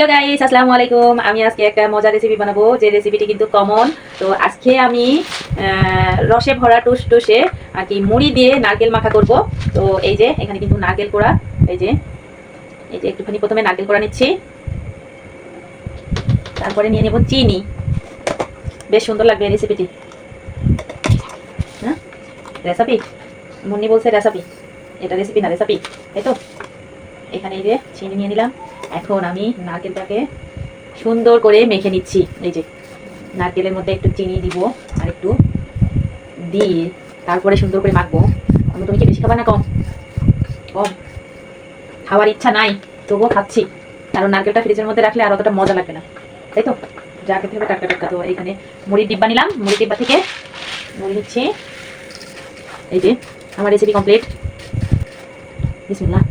Hello guys আসসালামু আলাইকুম। আমি আজকে একটা মজার রেসিপি বানাবো। যে রেসিপিটি কিন্তু কমন তো আজকে আমি রসে ভরা টুস টুসে আর কি মুড়ি দিয়ে নারকেল মাখা করব। তো এই যে, এখানে কিন্তু নারকেল কোড়া এই যে এই যে একটুখানি প্রথমে নারকেল কোড়া নিচ্ছি। তারপরে নিয়ে নেব চিনি। বেশ সুন্দর লাগবে এই রেসিপিটি হ্যাঁ? রেসিপি মুন্নি বলছে রেসিপি এটা রেসিপি না রেসিপি তাই তো। এখানে এই যে চিনি নিয়ে নিলাম। এখন আমি নারকেলটাকে সুন্দর করে মেখে নিচ্ছি। এই যে, নারকেলের মধ্যে একটু চিনি দিব আর একটু দিয়ে তারপরে সুন্দর করে মাখবো। আমি তুমি কি বেশি খাবা না কম? কম। খাওয়ার ইচ্ছা নাই, তবুও খাচ্ছি। কারণ নারকেলটা ফ্রিজের মধ্যে রাখলে আর অতটা মজা লাগবে না। তাই তো? যা খেতে হবে টাটকা টাটকা। তো এইখানে মুড়ির ডিব্বা নিলাম। মুড়ির ডিব্বা থেকে মুড়ি নিচ্ছি। এই যে, আমার রেসিপি কমপ্লিট বিসমিল্লাহ।